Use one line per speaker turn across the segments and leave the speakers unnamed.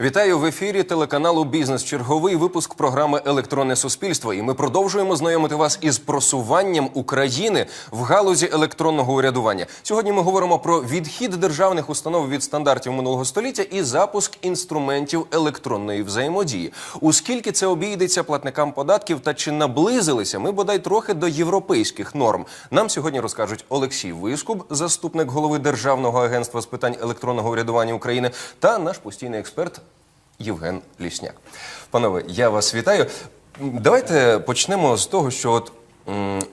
Вітаю в ефірі телеканалу Бізнес. Черговий випуск програми Електронне суспільство. І ми продовжуємо знайомити вас із просуванням України в галузі електронного урядування. Сьогодні ми говоримо про відхід державних установ від стандартів минулого століття і запуск інструментів електронної взаємодії. Оскільки це обійдеться платникам податків та чи наблизилися ми бодай трохи до європейських норм. Нам сьогодні розкажуть Олексій Вискуб, заступник голови Державного агентства з питань електронного урядування України, та наш постійний експерт Євген Лісняк. Панове, я вас вітаю. Давайте почнемо з того, що от.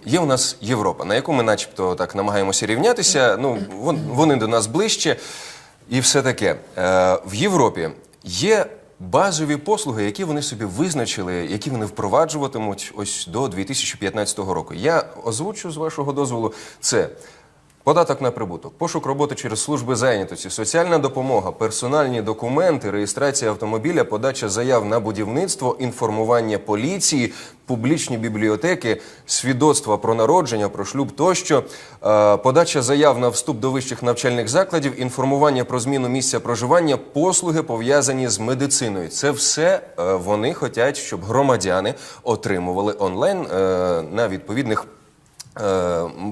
Є у нас Європа, на яку ми, начебто, так намагаємося рівнятися. Ну вони до нас ближче, і все таке. Е, В Європі є базові послуги, які вони собі визначили, які вони впроваджуватимуть ось до 2015 року. Я озвучу з вашого дозволу це. Податок на прибуток, пошук роботи через служби зайнятості, соціальна допомога, персональні документи, реєстрація автомобіля, подача заяв на будівництво, інформування поліції, публічні бібліотеки, свідоцтва про народження, про шлюб тощо, е, подача заяв на вступ до вищих навчальних закладів, інформування про зміну місця проживання, послуги пов'язані з медициною. Це все е, вони хочуть, щоб громадяни отримували онлайн е, на відповідних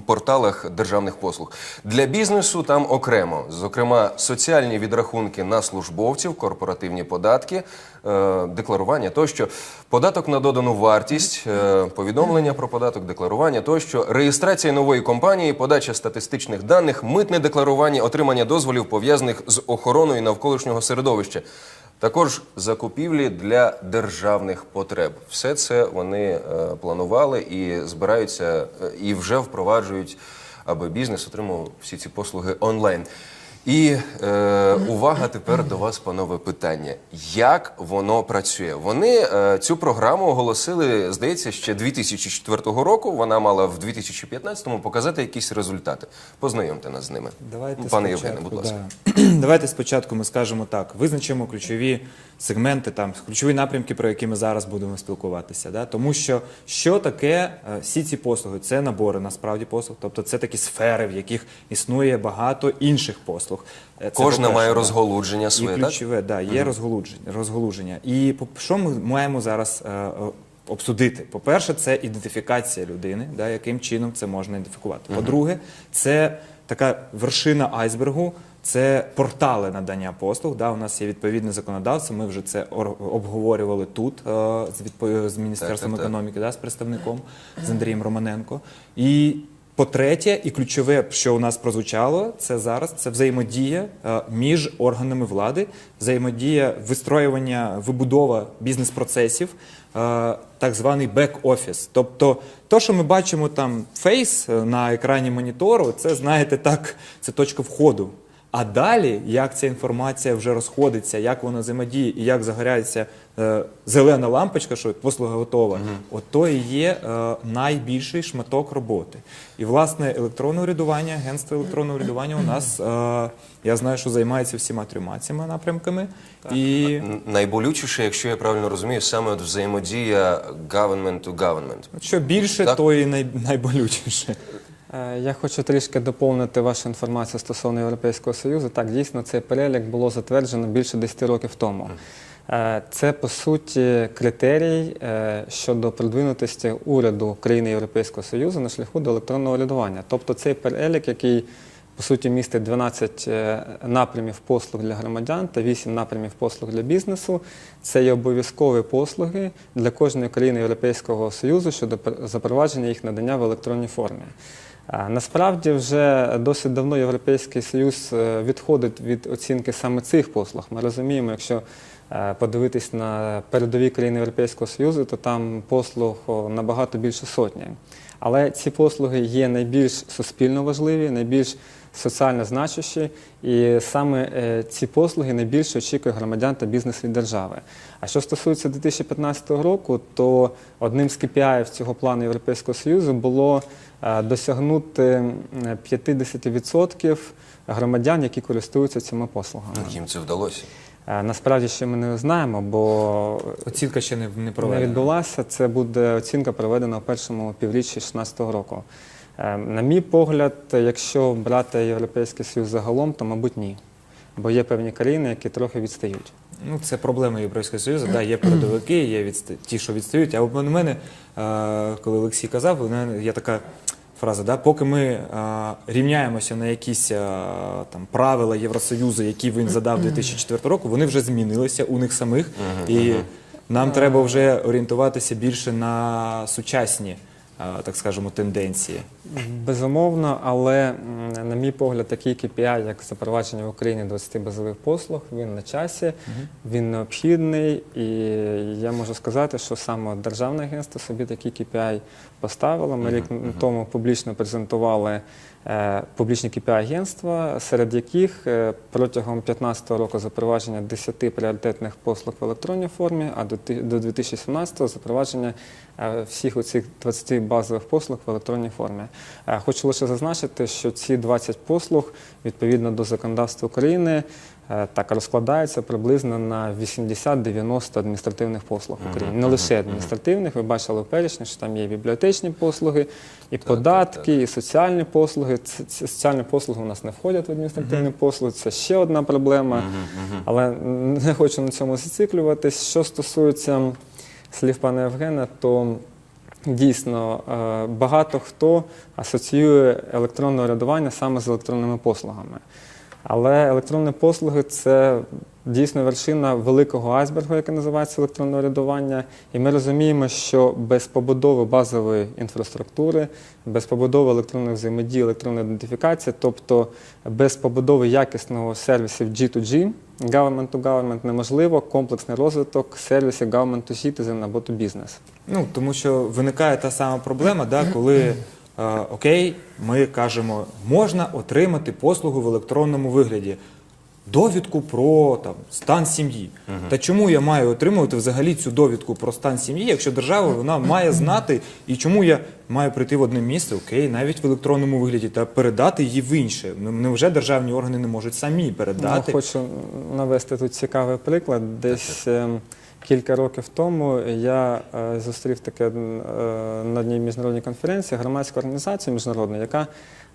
порталах державних послуг. Для бізнесу там окремо, зокрема, соціальні відрахунки на службовців, корпоративні податки, е, декларування тощо, податок на додану вартість, е, повідомлення про податок, декларування тощо, реєстрація нової компанії, подача статистичних даних, митне декларування, отримання дозволів пов'язаних з охороною навколишнього середовища. Також закупівлі для державних потреб. Все це вони е, планували і збираються е, і вже впроваджують, аби бізнес отримав всі ці послуги онлайн. І е, увага тепер до вас, панове, питання. Як воно працює? Вони е, цю програму оголосили, здається, ще 2004 року. Вона мала в 2015-му показати якісь результати. Познайомте нас з ними.
Давайте
Пане
спочатку,
Євгене, будь ласка.
да. Давайте спочатку ми скажемо так: визначимо ключові сегменти, там ключові напрямки, про які ми зараз будемо спілкуватися. Да? Тому що що таке е, всі ці послуги? Це набори насправді послуг, тобто це такі сфери, в яких існує багато інших послуг. Е, це
Кожна має розголудження своє, так?
ключове, да, є розголудження, розголудження. І що ми маємо зараз е, обсудити? По-перше, це ідентифікація людини, да, яким чином це можна ідентифікувати. По-друге, це така вершина айсбергу. Це портали надання послуг. Да, у нас є відповідне законодавство. Ми вже це обговорювали тут е, з, з міністерством
Так, так, так.
економіки, да, з представником з Андрієм Романенко. І по-третє, і ключове, що у нас прозвучало, це зараз це взаємодія е, між органами влади, взаємодія вистроювання, вибудова бізнес-процесів, е, так званий бек-офіс. Тобто, то, що ми бачимо там фейс е, на екрані монітору, це знаєте, так, це точка входу. А далі, як ця інформація вже розходиться, як вона взаємодіє і як загоряється е, зелена лампочка, що послуга готова, от то і є е, найбільший шматок роботи. І власне електронне урядування, агентство електронного урядування у нас е, я знаю, що займається всіма трьома цими напрямками. І
Найболючіше, якщо я правильно розумію, саме от взаємодія government to government.
що більше,
Так.
то і най, найболючіше.
Е, Я хочу трішки доповнити вашу інформацію стосовно Європейського Союзу. Так, дійсно, цей перелік було затверджено більше 10 років тому. Е, Це, по суті, критерій е, щодо продвинутості уряду країни Європейського Союзу на шляху до електронного урядування. Тобто цей перелік, який по суті містить 12 е, напрямів послуг для громадян та 8 напрямів послуг для бізнесу. Це є обов'язкові послуги для кожної країни Європейського Союзу щодо пр- запровадження їх надання в електронній формі. Насправді вже досить давно Європейський Союз е, відходить від оцінки саме цих послуг. Ми розуміємо, якщо е, подивитись на передові країни Європейського Союзу, то там послуг набагато більше сотні. Але ці послуги є найбільш суспільно важливі, найбільш соціально значущі, і саме е, ці послуги найбільше очікує громадян та бізнес від держави. А що стосується 2015 року, то одним з KPI цього плану Європейського Союзу було е, досягнути м, 50% громадян, які користуються цими послугами.
Ну, їм це вдалося.
Е, Насправді ще ми не знаємо, бо
Оцінка ще не, не
не відбулася. Це буде оцінка проведена у першому півріччі 2016 року. Е, На мій погляд, якщо брати Європейський Союз загалом, то, мабуть, ні. Бо є певні країни, які трохи відстають.
Ну, це проблема Європейського Союзу. Да, є передовики, є відста... ті, що відстають. А у мене, е, коли Олексій казав, є така фраза, да, поки ми е, рівняємося на якісь там, правила Євросоюзу, які він задав 2004 року, вони вже змінилися у них самих. І нам треба вже орієнтуватися більше на сучасні, так скажемо, тенденції.
Безумовно, але на мій погляд, такий KPI, як запровадження в Україні 20 базових послуг, він на часі, він необхідний, і я можу сказати, що саме державне агентство собі такий KPI поставило. Ми рік тому публічно презентували публічні KPI агентства, серед яких е, протягом 2015 року запровадження 10 пріоритетних послуг в електронній формі, а до ти- до 2017 запровадження е, всіх оцих 20 базових послуг в електронній формі. Е, Хочу лише зазначити, що ці 20 послуг відповідно до законодавства України е, так розкладаються приблизно на 80-90 адміністративних послуг в Україні. Не лише адміністративних, ви бачили в перечні, що там є бібліотечні послуги, і податки, і соціальні послуги. Ц- Соціальні послуги у нас не входять в адміністративні послуги. Це ще одна проблема. Але не хочу на цьому зациклюватись. Що стосується слів пана Євгена, то дійсно е, багато хто асоціює електронне урядування саме з електронними послугами. Але електронні послуги це дійсно вершина великого айсбергу, який називається електронне урядування. І ми розуміємо, що без побудови базової інфраструктури, без побудови електронної взаємодії, електронної ідентифікації, тобто без побудови якісного сервісів G2G, government to government, неможливо комплексний розвиток сервісів government to citizen або to business.
Ну, тому що виникає та сама проблема, да, коли окей, ми кажемо, можна отримати послугу в електронному вигляді. Довідку про там, стан сім'ї. Та чому я маю отримувати взагалі цю довідку про стан сім'ї, якщо держава вона має знати, і чому я маю прийти в одне місце, окей, навіть в електронному вигляді, та передати її в інше. Невже державні органи не можуть самі передати?
Ну, хочу навести тут цікавий приклад. Десь ем, кілька років тому я е, зустрів таке е, на одній міжнародній конференції громадську організацію міжнародну, яка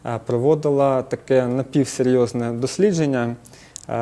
е, проводила таке напівсерйозне дослідження.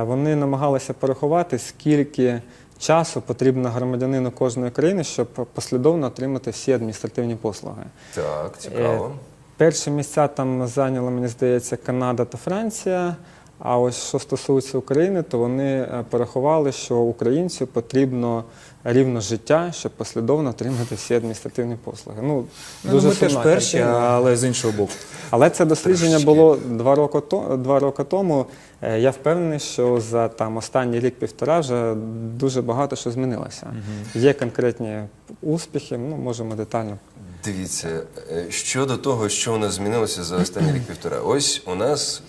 Вони намагалися порахувати, скільки часу потрібно громадянину кожної країни, щоб послідовно отримати всі адміністративні послуги.
Так, цікаво.
Перші місця там зайняли, мені здається, Канада та Франція. А ось що стосується України, то вони е, порахували, що українцю потрібно рівно життя, щоб послідовно отримати всі адміністративні послуги. Ну,
Ну,
дуже
ми теж перші, але з іншого боку.
Але це дослідження було два роки, то, два роки тому. Е, Я впевнений, що за там останній рік-півтора вже дуже багато що змінилося. Є конкретні успіхи, ну можемо детально
Дивіться, е, щодо того, що у нас змінилося за останні рік-півтора. Ось у нас.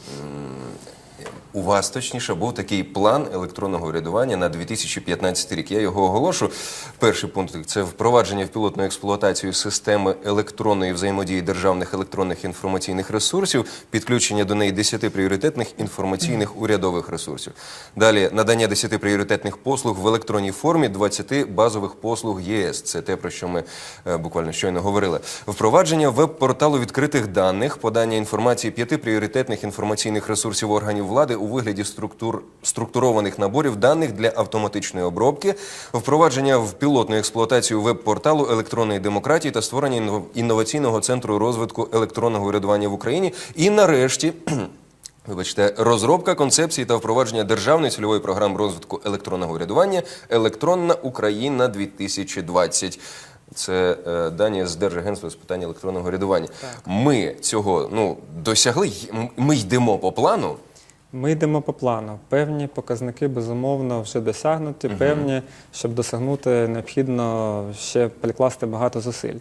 У вас точніше був такий план електронного урядування на 2015 рік. Я його оголошу. Перший пункт це впровадження в пілотну експлуатацію системи електронної взаємодії державних електронних інформаційних ресурсів, підключення до неї 10 пріоритетних інформаційних урядових ресурсів. Далі надання 10 пріоритетних послуг в електронній формі, 20 базових послуг ЄС. Це те, про що ми е, буквально щойно говорили. Впровадження веб-порталу відкритих даних, подання інформації п'яти пріоритетних інформаційних ресурсів органів влади у вигляді структур структурованих наборів даних для автоматичної обробки, впровадження в пілотну експлуатацію веб-порталу електронної демократії та створення інноваційного центру розвитку електронного урядування в Україні. І нарешті. Вибачте, розробка концепції та впровадження державної цільової програми розвитку електронного урядування Електронна Україна 2020. Це е, дані з Держагентства з питань електронного урядування. Ми цього ну досягли. Ми йдемо по плану.
Ми йдемо по плану. Певні показники, безумовно, вже досягнуті. Певні, щоб досягнути, необхідно ще прикласти багато зусиль.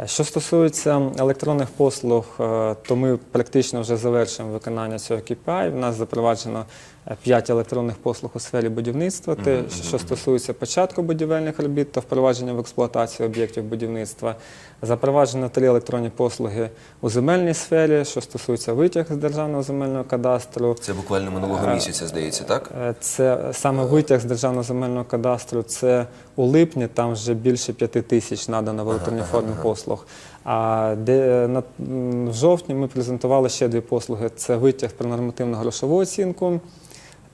Е, Що стосується електронних послуг, е, то ми практично вже завершуємо виконання цього KPI. У нас запроваджено 5 електронних послуг у сфері будівництва. Те, що стосується початку будівельних робіт та впровадження в експлуатацію об'єктів будівництва. Запроваджено три електронні послуги у земельній сфері, що стосується витяг з державного земельного кадастру.
Це буквально минулого місяця, здається, так?
Е, Це саме витяг з державного земельного кадастру. Це у липні, там вже більше п'яти тисяч надано в електронній формі послуг. А де на в жовтні ми презентували ще дві послуги: це витяг про нормативну грошову оцінку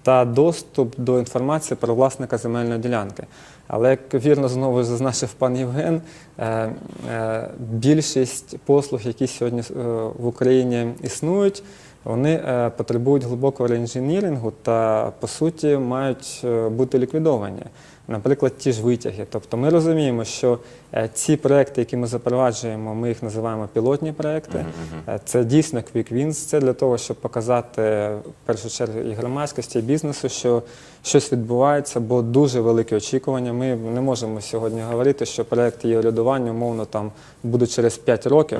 та доступ до інформації про власника земельної ділянки. Але як вірно знову зазначив пан Євген, е, е, більшість послуг, які сьогодні е, в Україні існують, вони потребують глибокого реінженірингу та, по суті, мають бути ліквідовані. Наприклад, ті ж витяги. Тобто ми розуміємо, що е, ці проекти, які ми запроваджуємо, ми їх називаємо пілотні проекти. Е, Це дійсно quick wins. Це для того, щоб показати в першу чергу і громадськості, і бізнесу, що щось відбувається, бо дуже великі очікування. Ми не можемо сьогодні говорити, що проект є урядування, умовно там буде через 5 років.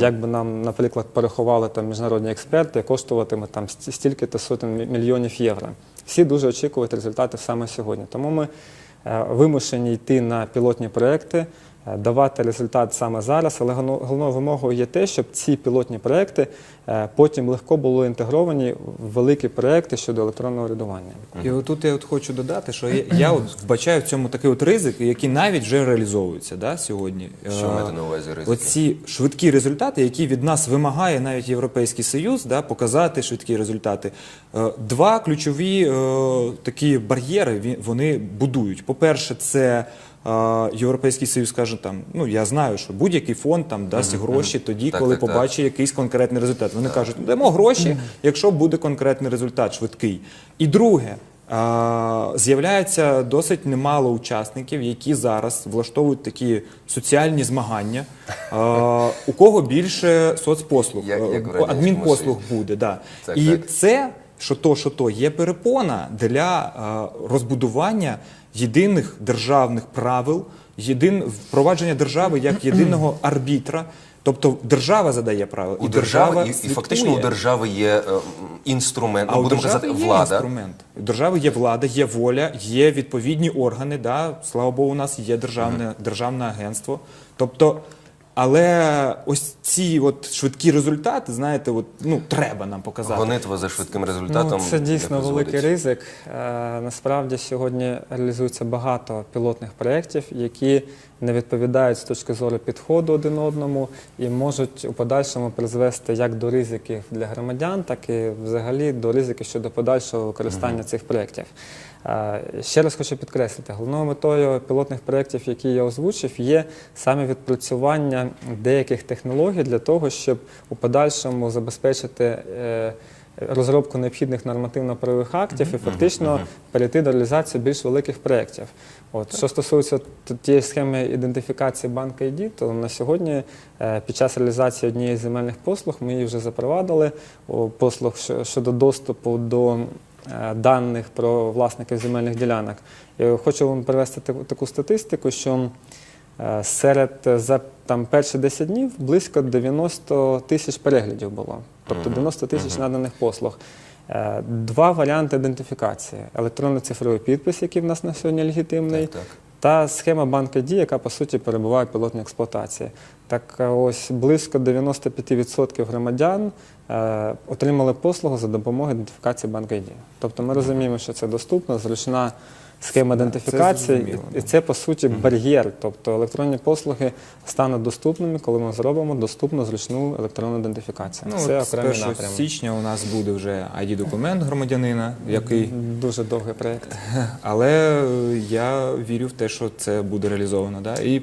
Як би нам, наприклад, порахували там міжнародні експерти, коштуватиме там стільки-то сотень мільйонів євро. Всі дуже очікують результатів саме сьогодні. Тому ми вимушені йти на пілотні проекти, е, давати результат саме зараз. Але головно- головною вимогою є те, щоб ці пілотні проекти е, потім легко були інтегровані в великі проекти щодо електронного урядування.
І отут я от хочу додати, що я, от вбачаю в цьому такий от ризик, який навіть вже реалізовується да, сьогодні.
Що
Е,
маєте на увазі ризики?
Оці швидкі результати, які від нас вимагає навіть Європейський Союз, да, показати швидкі результати. Е, Два ключові е, такі бар'єри вони будують. По-перше, це е, Європейський Союз каже, там, ну я знаю, що будь-який фонд там дасть гроші тоді,
Так,
коли
так, так.
побачить якийсь конкретний результат. Вони кажуть, «Ну, дамо гроші, якщо буде конкретний результат, швидкий. І друге. а, З'являється досить немало учасників, які зараз влаштовують такі соціальні змагання. А, У кого більше соцпослуг,
Як- як в
е, адмінпослуг буде. Да.
Так,
І
так.
це, що то, що то, є перепона для а, розбудування єдиних державних правил, єдин, впровадження держави як єдиного арбітра. Тобто держава задає правила, і
держави
держава
і, і фактично у держави є е, інструмент,
А
ну,
у
будемо
держави
казати,
є
влада.
інструмент. У держави є влада, є воля, є відповідні органи. Да? Слава Богу, у нас є державне, державне агентство. Тобто, але ось ці от швидкі результати, знаєте, от, ну, треба нам показати.
Гонитва за швидким результатом.
Ну, це дійсно великий ризик. Е, насправді сьогодні реалізується багато пілотних проєктів, які не відповідають з точки зору підходу один одному і можуть у подальшому призвести як до ризиків для громадян, так і взагалі до ризиків щодо подальшого використання цих проєктів. Ще раз хочу підкреслити, головною метою пілотних проєктів, які я озвучив, є саме відпрацювання деяких технологій для того, щоб у подальшому забезпечити е, розробку необхідних нормативно-правових актів і фактично перейти до реалізації більш великих проєктів. От що стосується тієї схеми ідентифікації банка ID, то на сьогодні е, під час реалізації однієї з земельних послуг ми її вже запровадили. Послуг щодо доступу до даних про власників земельних ділянок. Хочу вам привести таку, статистику, що е, серед е, за там перші 10 днів близько 90 тисяч переглядів було, тобто 90 тисяч наданих послуг. Е, Два варіанти ідентифікації: електронно-цифровий підпис, який в нас на сьогодні легітимний,
Так, так.
Та схема банка дій, яка по суті перебуває в пілотній експлуатації. Так е, ось близько 95% громадян е, отримали послугу за допомогою ідентифікації банка ID. Тобто ми розуміємо, що це доступна, зручна схема ідентифікації, і, це по суті бар'єр. Тобто електронні послуги стануть доступними, коли ми зробимо доступну зручну електронну ідентифікацію.
Ну,
це
от з
окремий
1
напрямок.
січня у нас буде вже ID-документ громадянина, який
Дуже довгий проєкт.
Але я вірю в те, що це буде реалізовано. Да? І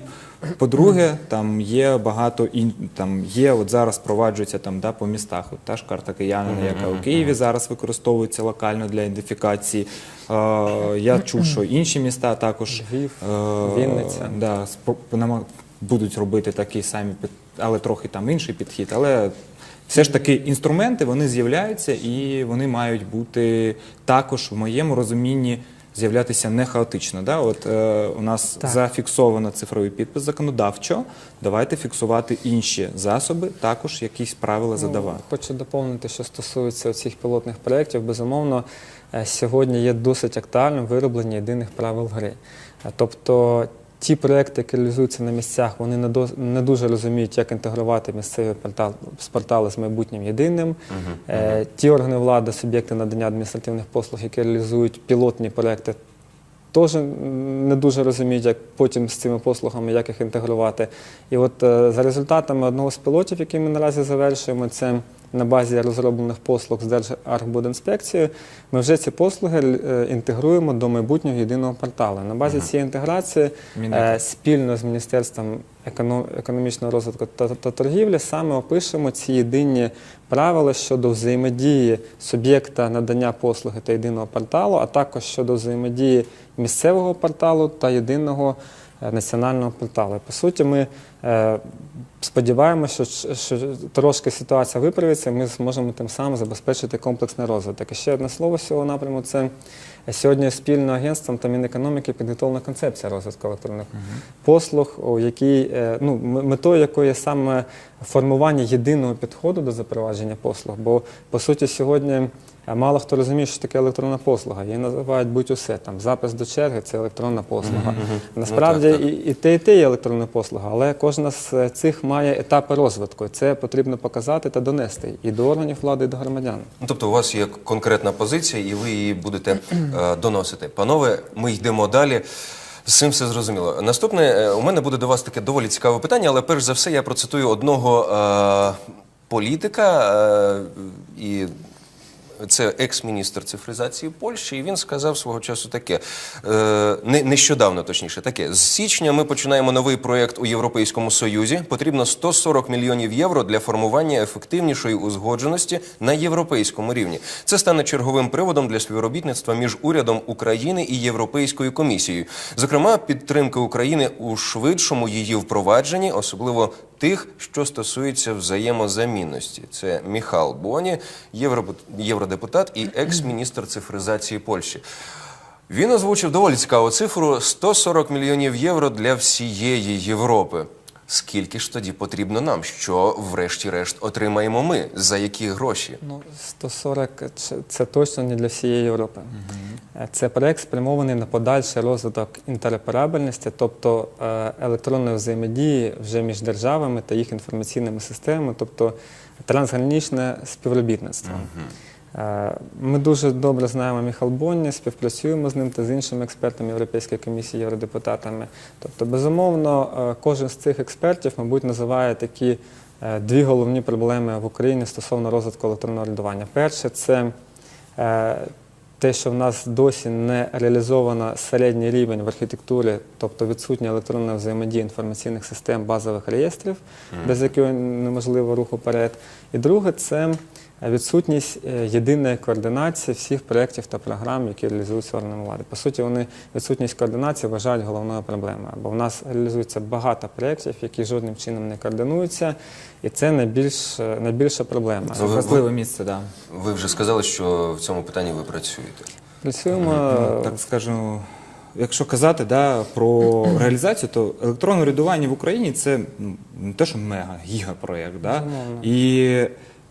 по-друге, там є багато ін... там є, от зараз впроваджується там да, по містах. От та ж карта киянина, яка у Києві зараз використовується локально для ідентифікації. Е, я чув, що інші міста також
Львів,
е,
Вінниця.
Да, спро- будуть робити такі самі, під- але трохи там інший підхід. Але все ж таки інструменти вони з'являються і вони мають бути також в моєму розумінні. З'являтися не хаотично. Да? От е, у нас
Так.
зафіксовано цифровий підпис законодавчо. Давайте фіксувати інші засоби, також якісь правила задавати.
Ну, Хочу доповнити, що стосується цих пілотних проєктів. Безумовно, е, сьогодні є досить актуальним вироблення єдиних правил гри. Е, Тобто ті проєкти, які реалізуються на місцях, вони не, до, не дуже розуміють, як інтегрувати місцеві портал, з портали з майбутнім єдиним. Е, Ті органи влади, суб'єкти надання адміністративних послуг, які реалізують пілотні проєкти, теж не дуже розуміють, як потім з цими послугами, як їх інтегрувати. І от е, за результатами одного з пілотів, який ми наразі завершуємо, це на базі розроблених послуг з Держархбудінспекцією, ми вже ці послуги е, інтегруємо до майбутнього єдиного порталу. На базі цієї інтеграції
Мінеко.
е, спільно з Міністерством економічного розвитку та, торгівлі саме опишемо ці єдині правила щодо взаємодії суб'єкта надання послуги та єдиного порталу, а також щодо взаємодії місцевого порталу та єдиного національного порталу. По суті, ми е, сподіваємося, що, що трошки ситуація виправиться, і ми зможемо тим самим забезпечити комплексний розвиток. І ще одне слово з цього напряму це сьогодні спільно агентством та Мінекономіки підготовлена концепція розвитку електронних послуг, у якій е, ну, метою якої є саме формування єдиного підходу до запровадження послуг. Бо по суті сьогодні е, мало хто розуміє, що таке електронна послуга. Її називають будь-усе. Там запис до черги це електронна послуга. Насправді
Ну, так, так.
І, і те, і те є електронна послуга, але кожна з е, цих має етапи розвитку. І Це потрібно показати та донести і до органів влади, і до громадян.
Ну, тобто у вас є конкретна позиція, і ви її будете е, доносити. Панове, ми йдемо далі. З цим все зрозуміло. Наступне е, у мене буде до вас таке доволі цікаве питання, але перш за все я процитую одного е, політика е, і. Це екс-міністр цифризації Польщі, і він сказав свого часу таке е, не, нещодавно, точніше, таке з січня ми починаємо новий проєкт у Європейському Союзі. Потрібно 140 мільйонів євро для формування ефективнішої узгодженості на європейському рівні. Це стане черговим приводом для співробітництва між урядом України і Європейською комісією. Зокрема, підтримки України у швидшому її впровадженні, особливо тих, що стосується взаємозамінності. Це Міхал Боні, євро- євродепутат і екс-міністр цифризації Польщі. Він озвучив доволі цікаву цифру: 140 мільйонів євро для всієї Європи. Скільки ж тоді потрібно нам? Що, врешті-решт, отримаємо ми? За які гроші?
Ну, 140 це- це точно не для всієї Європи. Е, Це проект спрямований на подальший розвиток інтероперабельності, тобто е, електронної взаємодії вже між державами та їх інформаційними системами, тобто трансгранічне співробітництво. Е, Ми дуже добре знаємо Міхал Бонні, співпрацюємо з ним та з іншими експертами Європейської комісії, євродепутатами. Тобто, безумовно, е, кожен з цих експертів, мабуть, називає такі дві головні проблеми в Україні стосовно розвитку електронного рядування. Перше це те, що в нас досі не реалізовано середній рівень в архітектурі, тобто відсутня електронна взаємодія інформаційних систем базових реєстрів, без якої неможливо рух уперед. І друге, це відсутність е, єдиної координації всіх проєктів та програм, які реалізуються органами влади. По суті, вони відсутність координації вважають головною проблемою, бо в нас реалізується багато проєктів, які жодним чином не координуються, і це найбільш, е, найбільша проблема.
Ви-
Вразливе місце, да.
Ви вже сказали, що в цьому питанні ви працюєте.
Працюємо
Ну, так скажу, якщо казати да, про реалізацію, то електронне урядування в Україні це ну, не те, що мега, гігапроєкт, да? І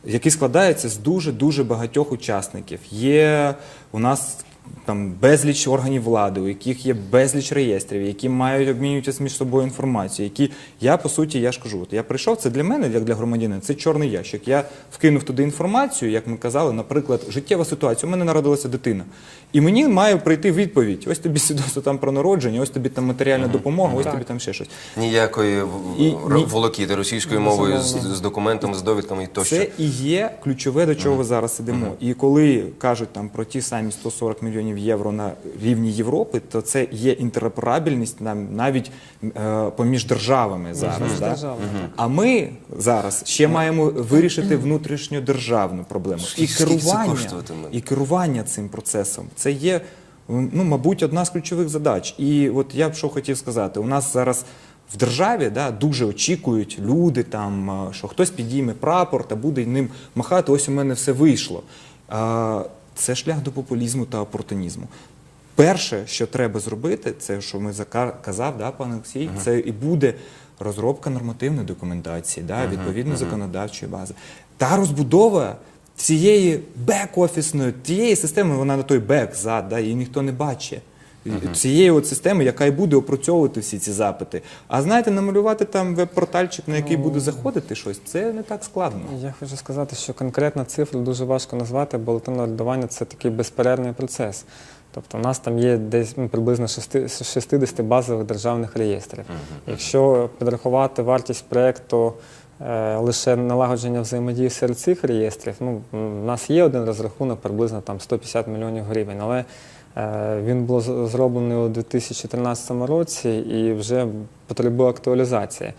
який складається з дуже дуже багатьох учасників. Є у нас там безліч органів влади, у яких є безліч реєстрів, які мають обмінюватися між собою інформацією. Які я по суті, я ж кажу, от я прийшов. Це для мене, як для громадянина, це чорний ящик. Я вкинув туди інформацію, як ми казали, наприклад, життєва ситуація. У мене народилася дитина, і мені має прийти відповідь: ось тобі свідоцтво там про народження, ось тобі там матеріальна допомога, ось тобі там ще щось.
Ніякої
І ні-
волокіти російською мовою з, з документами, з довідками і тощо.
Це і є ключове, до чого зараз сидимо. І коли кажуть там про ті самі 140 мільйонів євро на рівні Європи, то це є інтероперабельність нам навіть е, поміж державами зараз.
Між
Да?
державами, так.
А ми зараз ще маємо вирішити внутрішньодержавну проблему. І
Скільки це
керування,
коштуватиме?
і керування цим процесом це є, ну, мабуть, одна з ключових задач. І от я б що хотів сказати, у нас зараз. В державі да, дуже очікують люди, там, е, що хтось підійме прапор та буде ним махати, ось у мене все вийшло. А, Це шлях до популізму та опортунізму. Перше, що треба зробити, це що ми казав, да, пане Олексій, це і буде розробка нормативної документації, да, відповідно законодавчої бази. Та розбудова цієї бек-офісної, тієї системи, вона на той бек зад, да, її ніхто не бачить. Цієї от системи, яка і буде опрацьовувати всі ці запити. А знаєте, намалювати там веб-портальчик, на який буде заходити щось, це не так складно.
Я хочу сказати, що конкретна цифру дуже важко назвати, бо електронне орендування це такий безперервний процес. Тобто, у нас там є десь ну, приблизно 60 базових державних реєстрів. Якщо підрахувати вартість проєкту е, лише налагодження взаємодії серед цих реєстрів. Ну, у нас є один розрахунок приблизно там 150 мільйонів гривень, але він був зроблений у 2013 році і вже потребує актуалізації.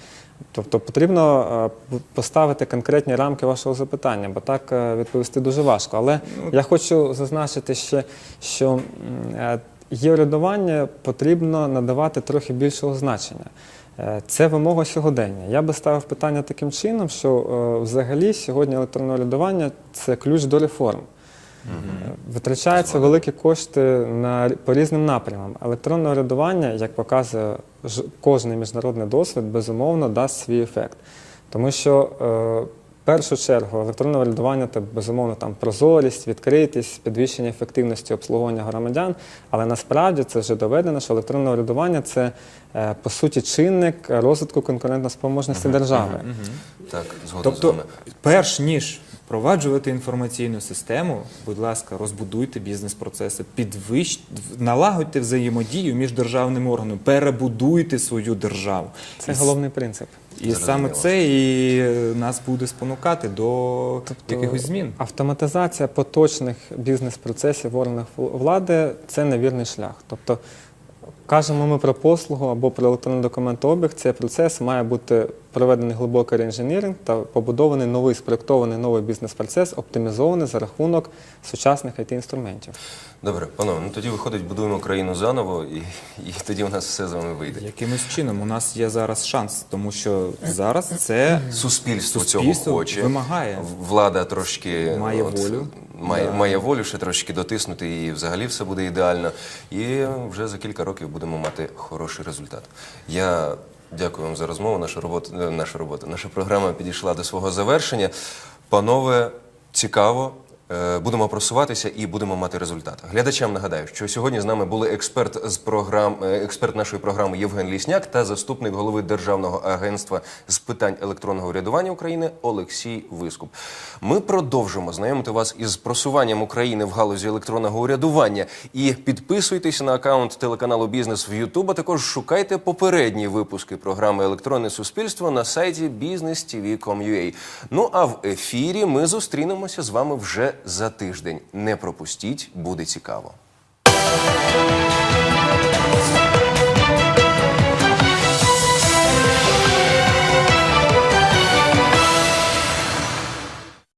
Тобто потрібно е, поставити конкретні рамки вашого запитання, бо так е, відповісти дуже важко. Але я хочу зазначити ще, що е, є урядування потрібно надавати трохи більшого значення. Е, Це вимога сьогодення. Я би ставив питання таким чином, що е, взагалі сьогодні електронне урядування це ключ до реформ. Витрачаються великі кошти на, по різним напрямам. Електронне урядування, як показує ж- кожний міжнародний досвід, безумовно дасть свій ефект. Тому що е, в першу чергу електронне урядування це безумовно там прозорість, відкритість, підвищення ефективності обслуговування громадян. Але насправді це вже доведено, що електронне урядування це е, по суті чинник розвитку конкурентоспроможності держави.
Так, згодом з
Тобто,
вами.
перш ніж впроваджувати інформаційну систему, будь ласка, розбудуйте бізнес-процеси, підвищ... налагодьте взаємодію між державними органами, перебудуйте свою державу.
Це
І
головний принцип.
І саме це і нас буде спонукати до якихось змін.
Автоматизація поточних бізнес-процесів в органах влади це невірний шлях. Тобто, кажемо ми про послугу або про електронний документообіг, цей процес має бути проведений глибокий реінженіринг та побудований новий спроектований новий бізнес-процес, оптимізований за рахунок сучасних it-інструментів.
Добре, панове, ну тоді виходить, будуємо країну заново, і, і тоді у нас все з вами вийде.
Якимось чином у нас є зараз шанс, тому що зараз це
Суспільство,
Суспільство
цього хоче.
вимагає.
Влада трошки
Має волю.
Має,
Да.
має волю ще трошки дотиснути, і взагалі все буде ідеально. І вже за кілька років будемо мати хороший результат. Я дякую вам за розмову. Наша робота, е, наша робота, наша програма підійшла до свого завершення. Панове, цікаво. Е, Будемо просуватися і будемо мати результат. Глядачам нагадаю, що сьогодні з нами були експерт з програм, е, експерт нашої програми Євген Лісняк та заступник голови Державного агентства з питань електронного урядування України Олексій Вискуп. Ми продовжимо знайомити вас із просуванням України в галузі електронного урядування. І підписуйтесь на аккаунт телеканалу Бізнес в YouTube, а також шукайте попередні випуски програми Електронне суспільство на сайті business.tv.com.ua. Ну а в ефірі ми зустрінемося з вами за тиждень. Не пропустіть, буде цікаво.